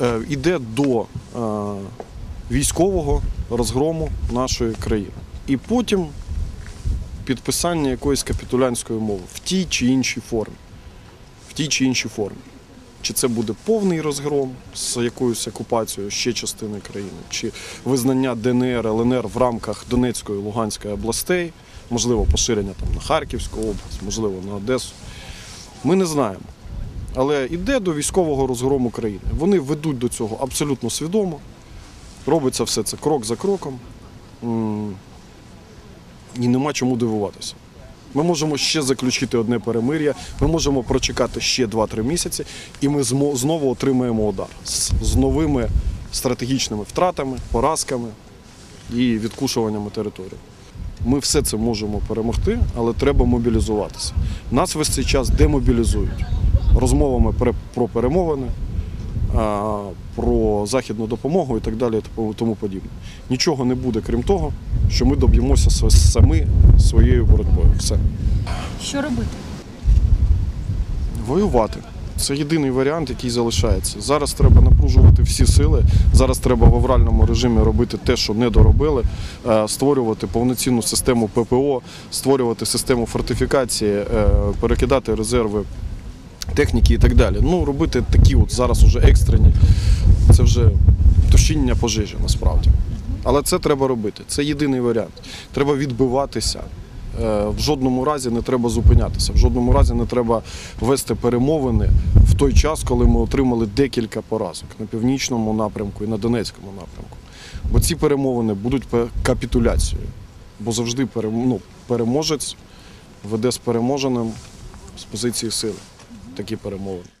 е, йде до е, військового розгрому нашої країни. І потім підписання якоїсь капітулянської мови в тій чи іншій формі. В тій чи іншій формі. Чи це буде повний розгром з якоюсь окупацією ще частини країни, чи визнання ДНР, ЛНР в рамках Донецької Луганської областей, можливо, поширення там на Харківську область, можливо, на Одесу. Ми не знаємо. Але йде до військового розгрому країни. Вони ведуть до цього абсолютно свідомо. Робиться все це крок за кроком. І нема чому дивуватися. Ми можемо ще заключити одне перемир'я, ми можемо прочекати ще 2-3 місяці, і ми знову отримаємо удар з, з новими стратегічними втратами, поразками і відкушуваннями території. Ми все це можемо перемогти, але треба мобілізуватися. Нас весь цей час демобілізують розмовами про перемовини, про західну допомогу і так далі, і тому- подібне. Нічого не буде, крім того, що ми доб'ємося самі своєю боротьбою. Все. Що робити? Воювати. Це єдиний варіант, який залишається. Зараз треба напружувати всі сили. Зараз треба в авральному режимі робити те, що не доробили, е, створювати повноцінну систему ППО, створювати систему фортифікації, е, перекидати резерви техніки і так далі. Ну, робити такі от зараз уже екстрені. Це вже тушіння пожежі насправді. Але це треба робити. Це єдиний варіант. Треба відбиватися. Е, В жодному разі не треба зупинятися. В жодному разі не треба вести перемовини в той час, коли ми отримали декілька поразок на північному напрямку і на Донецькому напрямку. Бо ці перемовини будуть капітуляцією. Бо завжди ну, переможець веде з переможеним з позиції сили такі перемовини.